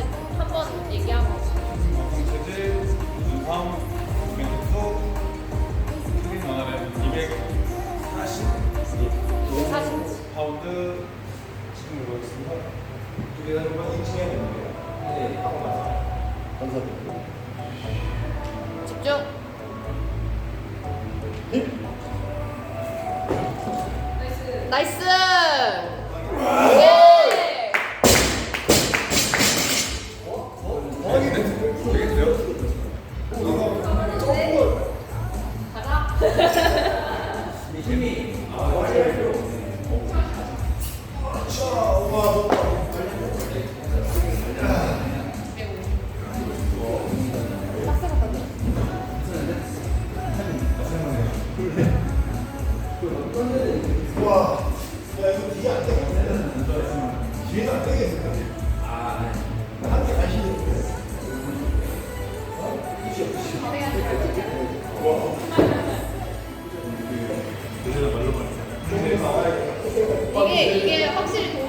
한번 얘기하고. 체질 윤상 멘토 클린 원활은 240 40. 파운드 지금 해보겠습니다. 두 개다 보면 2층에 있는 거예요. 네, 하고 나서. 감사합니다. 집중. 나이스. 예. 되겠 이게 이게 확실히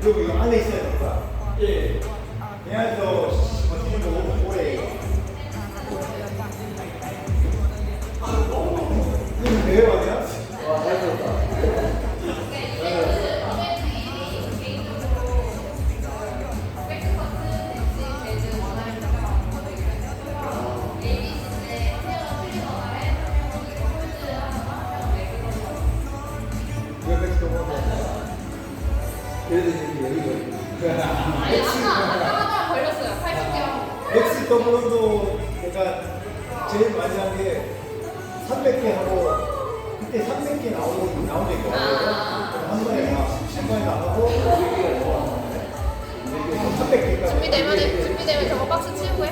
그리고 이거 안에 있어야 될 거야. 예. 그냥서 그래도 이제 여기가 있고. 아니 아까 아까 걸렸어요. 80개. 맥스 더블도 내가 제일 많이 한 게 300개 하고 그때 300개 나오고 나온 게 있거든. 아. 한 번에 막, 한 번에 나가고 300개까지. 준비되면 준비되면 저거 박스 치우고 해.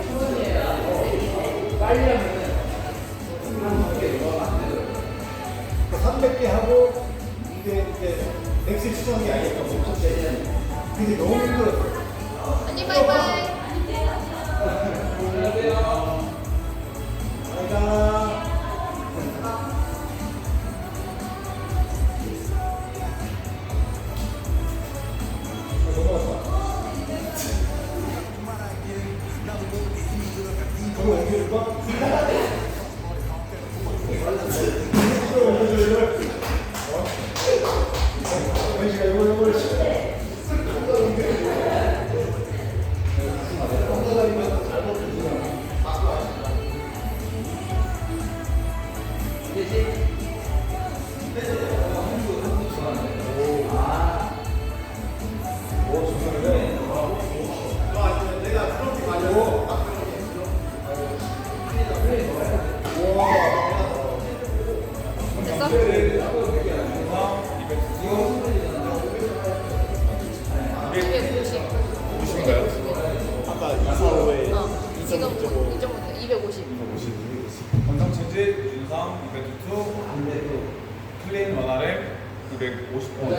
그 근데 너무 힘들었어. 언니 바이바이. 아이가 그거 옮겨줄까? 원시가 이거 이 됐어? 이백오십. 50인가요? 아까 245에 어. 지금 2.5. 250. 건성 체질 윤상 202 클린 원활은 250 파운드.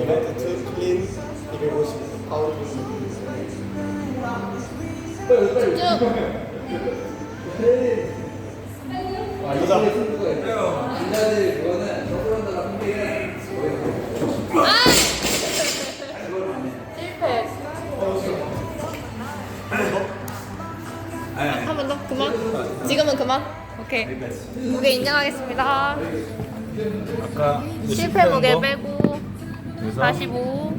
이벤트 클린 250 파운드 쭉. 한 번 더? 그만? 지금은 그만? 오케이. 무게 인정하겠습니다. 아까 실패 무게 빼고 그래서 45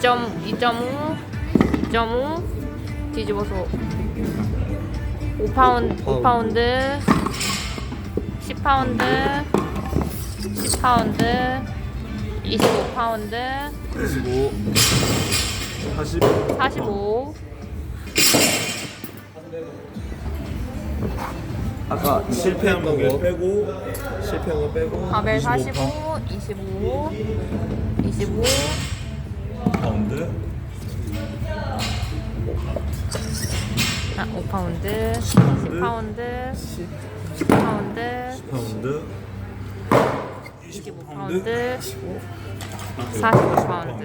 2.5 2.5 2.5 뒤집어서 5파운드 5파운드. 10파운드. 10파운드. 25파운드. 25 40 45 아까 실패한 거 빼고 실패한 거 빼고. 바벨 45, 25, 25, 파운드 아, 5파운드, 10파운드, 10파운드, 파운드 25파운드, 45파운드.